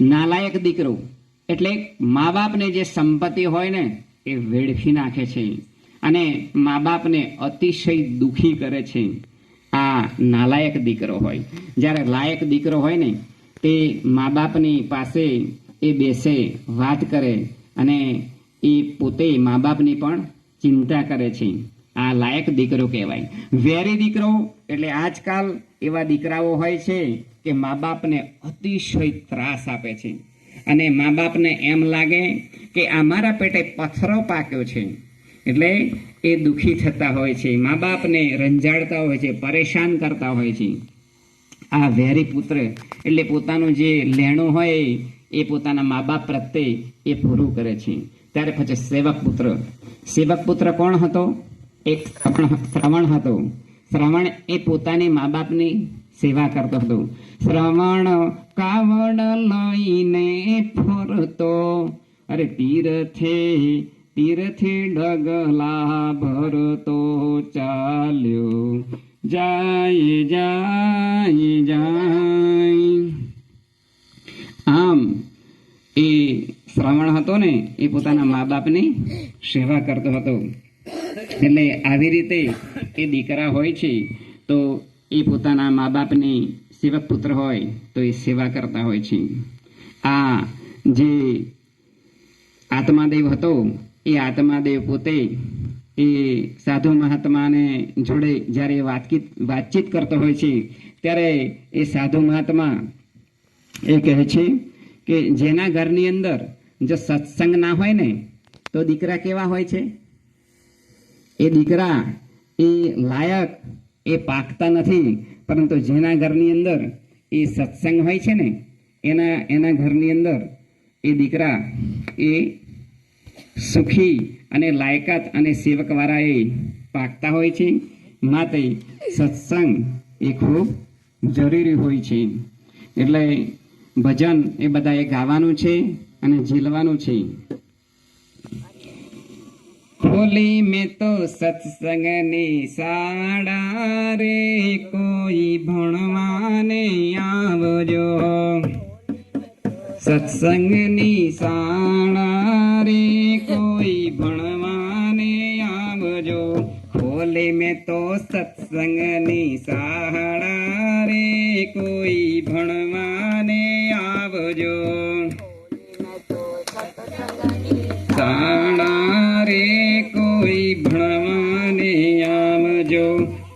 નાલાયક દીકરો. એટલે મા બાપને જે સંપત્તિ હોય ને, એ વેડફી નાખે છે. અને મા બાપને અતિશય દુખી કરે છે. આ નાલાયક દીકરો હોય. જ્યારે લાયક દીકરો હોય ને તે મા બાપની પાસે એ બેસે, વાત કરે અને એ પોતે મા બાપની પણ ચિંતા કરે છે. આ લાયક દીકરો કહેવાય. વેરી દીકરો, એટલે આજકાલ એવા દીકરાઓ હોય છે કે મા બાપને અતિશય ત્રાસ આપે છે. અને મા બાપને એમ લાગે કે અમારા પેટે પથ્થરો પાક્યો છે. એટલે એ દુઃખી થતા હોય છે. મા બાપને રંજાડતા હોય છે, પરેશાન કરતા હોય છે. આ વેરી પુત્ર એટલે પોતાનું જે લેણું હોય એ પોતાના મા બાપ પ્રત્યે એ પૂરું કરે છે. ત્યારે પછી સેવક પુત્ર સેવક પુત્ર કોણ હતો? એક શ્રવણ હતો. શ્રવણ એ પોતાની મા બાપની સેવા કરતો હતો શ્રવણ કાવડ લઈને ફરતો. અરે તીરથે તીરથે ડગલા ભરતો. ચાલ્યો જાય જાય જાય. આમ એ શ્રવણ હતો ને, એ પોતાના મા બાપની સેવા કરતો હતો. એટલે આવી રીતે એ દીકરા હોય છે, તો એ પોતાના મા બાપને સેવક પુત્ર હોય તો એ સેવા કરતા હોય છે. આ જે આત્માદેવ હતો, એ આત્માદેવ પોતે એ સાધુ મહાત્માને જોડે જ્યારે વાતચીત વાતચીત કરતો હોય છે, ત્યારે એ સાધુ મહાત્મા એ કહે છે કે જેના ઘરની અંદર જો સત્સંગ ના હોય ને, તો દીકરા કેવા હોય છે? એ દીકરા એ લાયક એ પાકતા નથી, પરંતુ જેના ઘરની અંદર એ સત્સંગ હોય છે ને, એના એના ઘરની અંદર એ દીકરા, એ સુખી અને લાયકાત અને સેવકવાળા એ પાકતા હોય છે. માટે સત્સંગ એ ખૂબ જરૂરી હોય છે. એટલે ભજન એ બધાએ ગાવાનું છે અને ઝીલવાનું છે. ખોલી મેં તો સત્સંગની સાડા રે કોઈ ભણવાને આવજો સત્સંગની સાડા રે કોઈ ભણવાને આવજો ખોલી મેં તો સત્સંગની સાડા રે કોઈ ભણવાને ભણવાને આવજો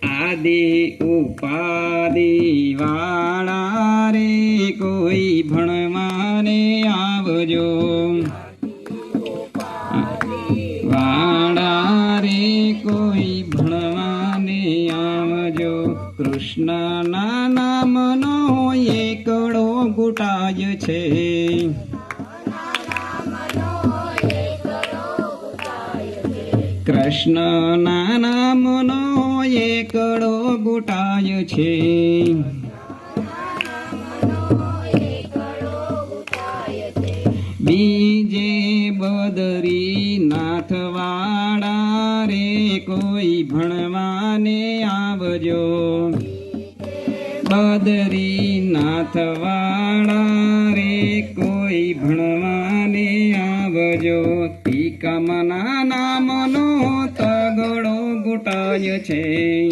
આદિ ઉપાદિ વાળા રે કોઈ ભણવાને આવજો. વાળા રે કોઈ ભણવાને આવજો. કૃષ્ણના નામનો એકડો ગુટાય છે. કૃષ્ણના નામનો એકડો ગુટાય છે. બીજે બદરી નાથવાડા રે કોઈ ભણવાને આવજો. બદરી નાથવાડા રે કોઈ ભણવાને આવજો. ટીકમના નામનો ગુટાય છે.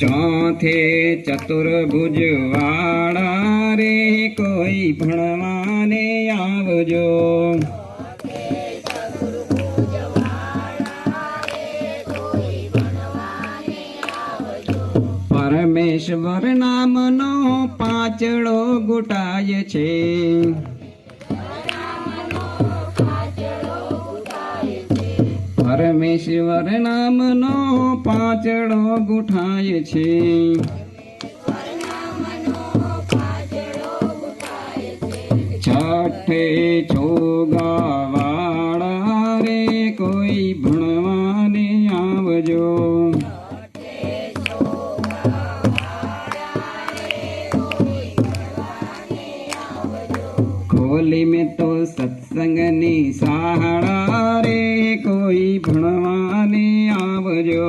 ચોથે ચતુર્ભુજ વાળા રે કોઈ ભણવાને આવજો. પરમેશ્વર નામનો પાંચડો ગુટાય છે. પરમેશ્વર નામનો પાંચડો ગુઠાય છે. છઠ્ઠે છોગાવાળા રે કોઈ ભણવાને આવજો. ખોલી મેં તો સત્સંગની રે કોઈ ભણવાને આવજો.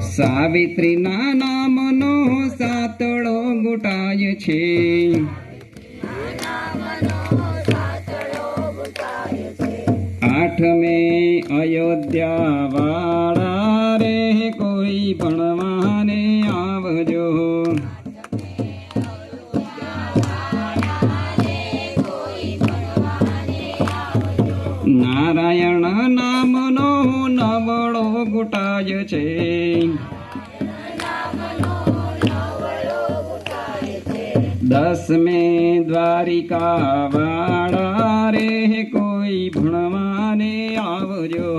સાવિત્રીના નામનો સાતળો ગોટાય છે. આઠમે અયોધ્યા વાળા રે કોઈ ભણવા નારાયણ નામનો નવળો ગુટાય છે. દસમે દ્વારિકા વાળા રે કોઈ ભણવાને આવજો.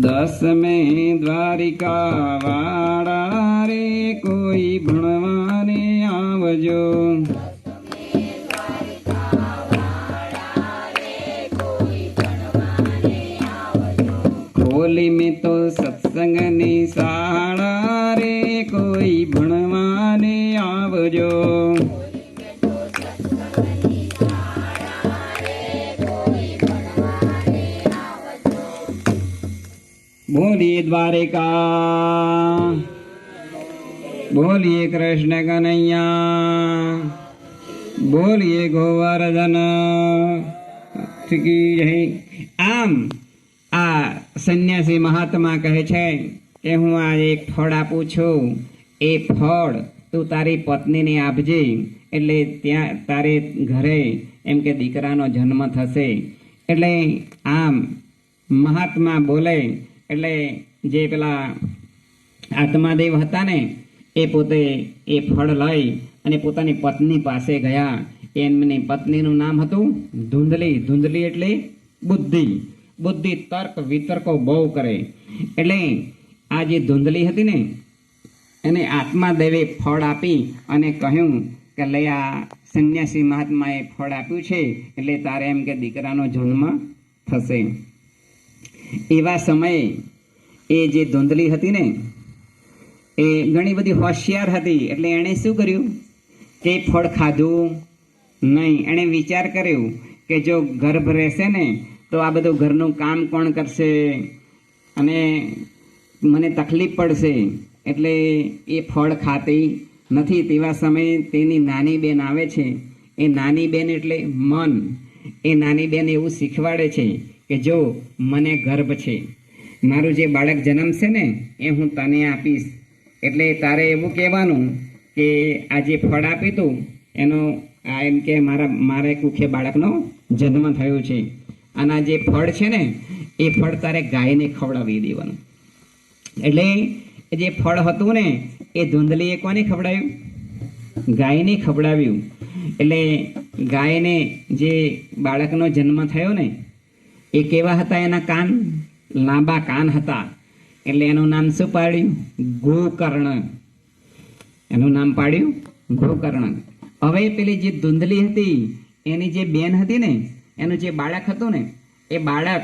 દસમે દ્વારિકા વાળા રે કોઈ ભણવાને આવજો ખોલી મેં તો સત્સંગની શાળા રે કોઈ ભણવાને આવજો બોલીએ દ્વારિકા બોલીએ કૃષ્ણ કનૈયા, બોલીએ ગોવર્ધન આમ આ સંન્યાસી મહાત્મા કહે છે કે હું આ એક ફળ આપું છું. એ ફળ તું તારી પત્નીને આપજે, એટલે ત્યાં તારે ઘરે એમ કે દીકરાનો જન્મ થશે. એટલે આમ મહાત્મા બોલે, એટલે જે પેલા આત્માદેવ હતા ને એ પોતે એ ફળ લઈ અને પોતાની પત્ની પાસે ગયા. એમની પત્નીનું નામ હતું ધૂંધલી. ધૂંધલી એટલે બુદ્ધિ. બુદ્ધિ તર્ક વિતર્કો બહુ કરે. એટલે આ જે ધૂંધલી હતી ને, એને આત્માદેવે ફળ આપી અને કહ્યું કે લઈ આ સંન્યાસી મહાત્માએ ફળ આપ્યું છે, એટલે તારે એમ કે દીકરાનો જન્મ થશે. એવા સમયે એ જે ધૂંધલી હતી ને એ ઘણી બધી હોશિયાર હતી. એટલે એણે શું કર્યું? કે ફળ ખાધું નહીં. એણે વિચાર કર્યો કે જો ગર્ભ રહેશે ને, તો આ બધું ઘરનું કામ કોણ કરશે? અને મને તકલીફ પડશે. એટલે એ ફળ ખાતી નથી. તેવા સમયે તેની નાની બેન આવે છે. એ નાની બેન એટલે મન. એ નાની બેન એવું શીખવાડે છે કે જો મને ગર્ભ છે. મારું જે બાળક જન્મશે ને, એ હું તને આપીશ. એટલે તારે એવું કહેવાનું કે આ જે ફળ આપ્યું તું, એનો આ એમ કે મારા, મારે કુખે બાળકનો જન્મ થયો છે. અને આ જે ફળ છે ને, એ ફળ તારે ગાયને ખવડાવી દેવાનું. એટલે જે ફળ હતું ને, એ ધૂંધલીએ કોને ખવડાવ્યું? ગાયને ખવડાવ્યું. એટલે ગાયને જે બાળકનો જન્મ થયો ને, એ કેવા હતા એના કાન? લાંબા કાન હતા. એટલે એનું નામ શું પાડ્યું? ગોકર્ણ એનું નામ પાડ્યું? ગોકર્ણ હવે પેલી જે ધૂંધલી હતી, એની જે બેન હતી ને, એનું જે બાળક હતું ને, એ બાળક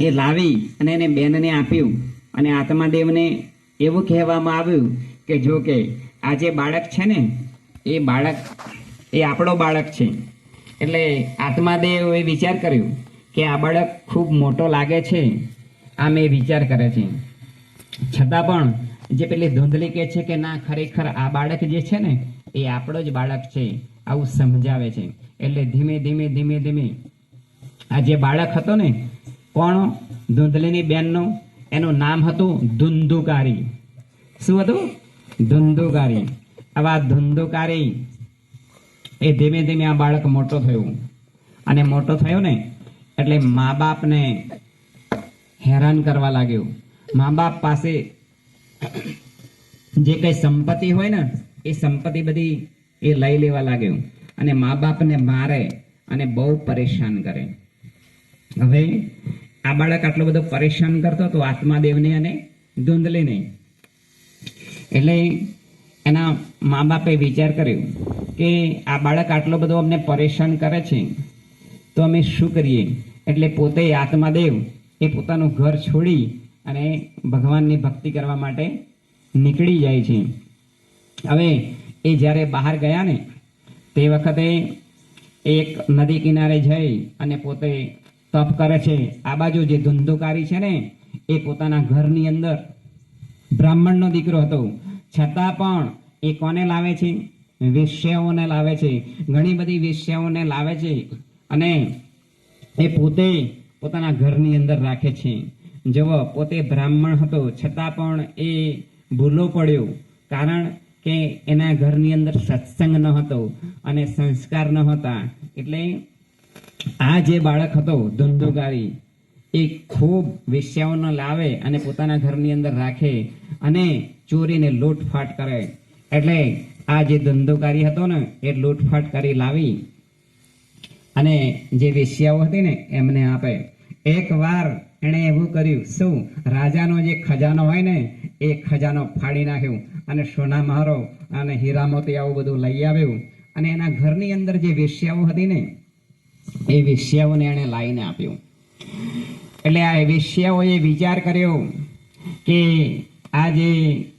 એ લાવી અને એને બેનને આપ્યું. અને આત્માદેવને એવું કહેવામાં આવ્યું કે જો કે આ જે બાળક છે ને, એ બાળક, એ આપણો બાળક છે. એટલે આત્માદેવે વિચાર કર્યો કે આ બાળક ખૂબ મોટો લાગે છે. આમ એ વિચાર કરે છે. છતાં પણ જે પેલી ધૂંધલી કહે છે કે ના, ખરેખર આ બાળક જે છે ને, એ આપણો જ બાળક છે. આવું સમજાવે છે. એટલે ધીમે ધીમે ધીમે ધીમે આ જે બાળક હતો ને, કોણ? ધૂંધલીની બેનનું. એનું નામ હતું ધુંધુકારી. શું હતું? ધુંધુકારી. આવા ધુંધુકારી એ ધીમે ધીમે આ બાળક મોટો થયો. અને મોટો થયો ને, એટલે મા બાપને હેરાન કરવા લાગ્યો. મા બાપ પાસે જે કઈ સંપત્તિ હોય ને, એ સંપત્તિ બધી એ લઈ લેવા લાગ્યો અને મા બાપને મારે અને બહુ પરેશાન કરે. હવે આ બાળક આટલો બધો પરેશાન કરતો હતો આત્માદેવને અને ધૂંધલીને. એટલે એના મા બાપે વિચાર કર્યો કે આ બાળક આટલો બધો અમને પરેશાન કરે છે, તો અમે શું કરીએ? એટલે પોતે આત્માદેવ એ પોતાનું ઘર છોડી અને ભગવાનની ભક્તિ કરવા માટે નીકળી જાય છે. હવે એ જ્યારે બહાર ગયા ને, તે વખતે એક નદી કિનારે જઈ અને પોતે તપ કરે છે. આ બાજુ જે ધંધુકારી છે ને, એ પોતાના ઘરની અંદર બ્રાહ્મણનો દીકરો હતો. છતાં પણ એ કોને લાવે છે? વેશ્યાઓને લાવે છે. ઘણી બધી વેશ્યાઓને લાવે છે. અને એ પોતે પોતાના ઘરની અંદર રાખે છે. જેવો પોતે બ્રાહ્મણ હતો. છતાં પણ એ ભૂલો પડ્યો. કારણ કે એના ઘરની અંદર સત્સંગ ન હતો અને સંસ્કાર ન હતા. એટલે આ જે બાળક હતો ધંધોકારી એ ખૂબ વેશ્યાઓને લાવે અને પોતાના ઘરની અંદર રાખે અને ચોરીને લૂંટફાટ કરે. એટલે આ જે ધંધોકારી હતો ને, એ લૂંટફાટ કરી લાવી. અને જે વેશ્યાઓ હતી ને, એમને આપે. એક વાર એણે એવું કર્યું, શું? રાજાનો જે ખજાનો હોય ને, એ ખજાનો ફાડી નાખ્યો અને સોના મહારો અને હીરામોતી આવું બધું લઈ આવ્યું. અને એના ઘરની અંદર જે વેશ્યાઓ હતી ને, એ વેશ્યાઓને એણે લાવીને આપ્યું. એટલે આ વેશ્યાઓએ વિચાર કર્યો કે આ જે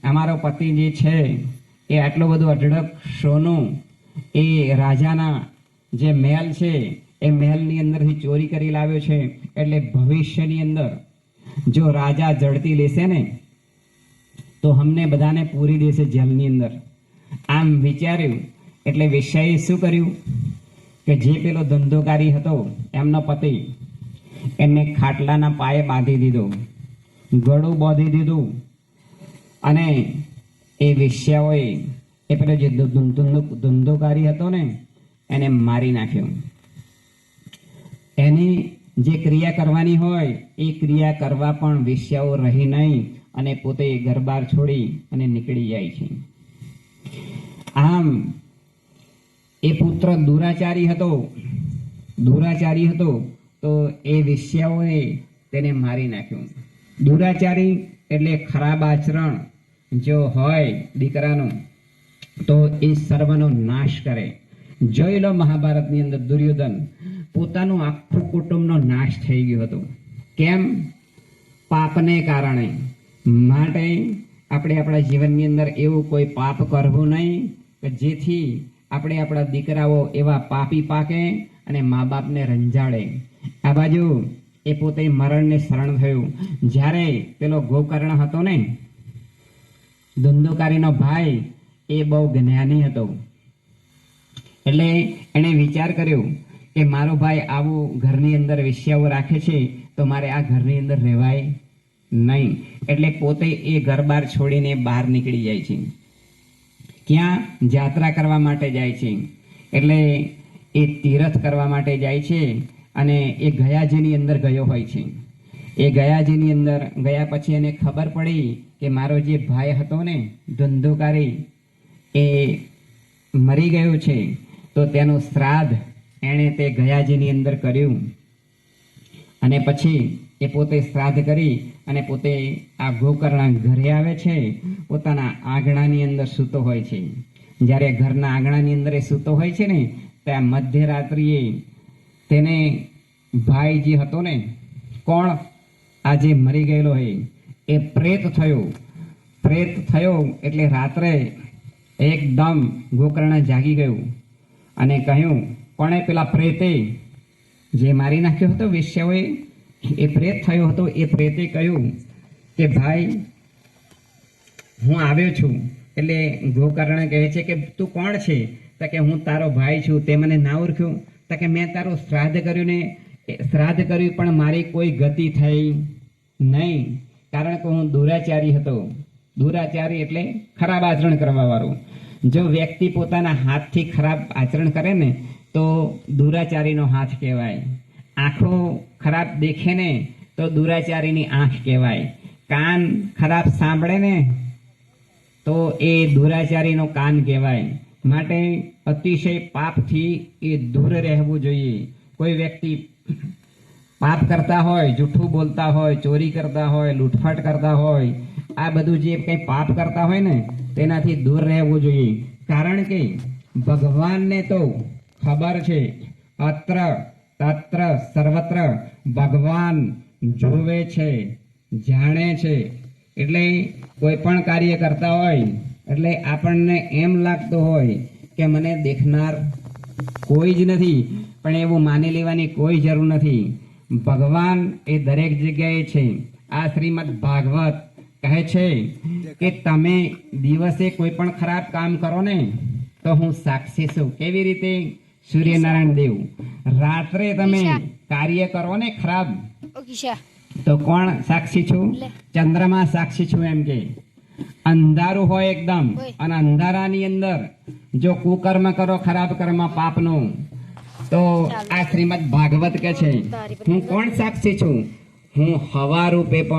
અમારો પતિ જે છે, એ આટલું બધું અઢળક સોનું એ રાજાના જે મહેલ છે, એ મહેલની અંદરથી ચોરી કરી લાવ્યો છે. એટલે ભવિષ્યની અંદર જો રાજા જડતી લેશે ને, તો અમને બધાને પૂરી દેશે જેલની અંદર. આમ વિચાર્યું, એટલે વેશ્યાએ શું કર્યું? કે જે પેલો ધંધોકારી હતો, એમનો પતિ, એને ખાટલાના પાયે બાંધી દીધો, ગળું બાંધી દીધું, અને એ વેશ્યાઓએ એ પેલો જે ધંધોકારી હતો ને એને મારી નાખ્યો. એની જે ક્રિયા કરવાની હોય, એ ક્રિયા કરવા પણ વેશ્યાઓ રહી નહીં અને પોતે ઘરબાર છોડી અને નીકળી જાય છે. આમ, એ પુત્ર દુરાચારી હતો દુરાચારી હતો, તો એ વિષયાઓએ તેને મારી નાખ્યો. દુરાચારી એટલે ખરાબ આચરણ, જો હોય દીકરાનું, તો એ સર્વનો નાશ કરે. જોઈ લો મહાભારતની અંદર દુર્યોધન પોતાનું આખું કુટુંબનો નાશ થઈ ગયો હતો. કેમ? પાપને કારણે. માટે આપણે આપણા જીવનની અંદર એવું કોઈ પાપ કરવું નહીં કે જેથી આપણે આપણા દીકરાઓ એવા પાપી પાકે અને મા બાપને રંજાડે. આ બાજુ એ પોતે મરણને શરણ થયું. જ્યારે પેલો ગોકર્ણ હતો ને, ધંધોકારીનો ભાઈ એ બહુ જ્ઞાની હતો. એટલે એણે વિચાર કર્યો કે મારો ભાઈ આવું ઘરની અંદર વિષયાઓ રાખે છે તો મારે આ ઘરની અંદર રહેવાય નહીં. એટલે પોતે એ ઘર બહાર છોડીને બહાર નીકળી જાય છે. ક્યાં? જાત્રા કરવા માટે જાય છે. એટલે એ તીરથ કરવા માટે જાય છે અને એ ગયાજીની અંદર ગયો હોય છે. એ ગયાજીની અંદર ગયા પછી એને ખબર પડી કે મારો જે ભાઈ હતો ને ધંધોકારી, એ મરી ગયો છે. તો તેનું શ્રાદ્ધ એણે તે ગયાજીની અંદર કર્યું. અને પછી એ પોતે શ્રાદ્ધ કરી અને પોતે આ ગોકર્ણ ઘરે આવે છે, પોતાના આંગણાની અંદર સૂતો હોય છે. જ્યારે ઘરના આંગણાની અંદર એ સૂતો હોય છે ને ત્યાં મધ્યરાત્રિએ તેને ભાઈ જે હતો ને, કોણ? આ જે મરી ગયેલો હોય એ પ્રેત થયો. પ્રેત થયો એટલે રાત્રે એકદમ ગોકર્ણ જાગી ગયું. અને કહ્યું, કોણે પેલા પ્રેતે જે મારી નાખ્યો હતો વેશ્યાઓએ, એ પ્રેત થયો હતો. એ પ્રેતે કહ્યું કે, ભાઈ, હું આવ્યો છું. એટલે ગોકર્ણ કહે છે કે, તું કોણ છે? તો કે, હું તારો ભાઈ છું. તે મને ના ઓળખ્યું. તો કે, મેં તારું શ્રાદ્ધ કર્યું ને શ્રાદ્ધ કર્યું, પણ મારી કોઈ ગતિ થઈ નહીં. કારણ કે હું દુરાચારી હતો. દુરાચારી એટલે ખરાબ આચરણ કરવા વાળો જો વ્યક્તિ પોતાના હાથથી ખરાબ આચરણ કરે ને, તો દુરાચારીનો હાથ કહેવાય. આંખો ખરાબ દેખે ને, તો દુરાચારીની આંખ કહેવાય. કાન ખરાબ સાંભળે ને, તો એ દુરાચારીનો કાન કહેવાય. માટે અતિશય પાપથી એ દૂર રહેવું જોઈએ. કોઈ વ્યક્તિ પાપ કરતા હોય, જૂઠું બોલતા હોય, ચોરી કરતા હોય, લૂંટફાટ કરતા હોય આ બધું જે કંઈ પાપ કરતા હોય ને, તેનાથી દૂર રહેવું જોઈએ. કારણ કે ભગવાનને તો ખબર છે, અત્ર તત્ર સર્વત્ર ભગવાન જોવે છે, જાણે છે. એટલે કોઈ પણ કાર્ય કરતા હોય, એટલે આપણને એમ લાગતું હોય કે મને દેખનાર કોઈ જ નથી, પણ એવું માની લેવાની કોઈ જરૂર નથી. ભગવાન એ દરેક જગ્યાએ છે. આ શ્રીમદ ભાગવત કહે છે કે તમે દિવસે કોઈ પણ ખરાબ કામ કરો ને તો હું સાક્ષી છું. કેવી રીતે? સૂર્યનારાયણ દેવ રાત્રે તમે કાર્ય કરો ને ખરાબ તો કોણ સાક્ષી છું? ચંદ્રમા સાક્ષી છું એમ કે. અંધારું હોય એકદમ. અને અંધારાની અંદર જો કુકર્મ કરો ખરાબ કર્મ પાપનું તો આ શ્રીમદ ભાગવત કે છે હું કોણ સાક્ષી છું? હું હવા રૂપે પણ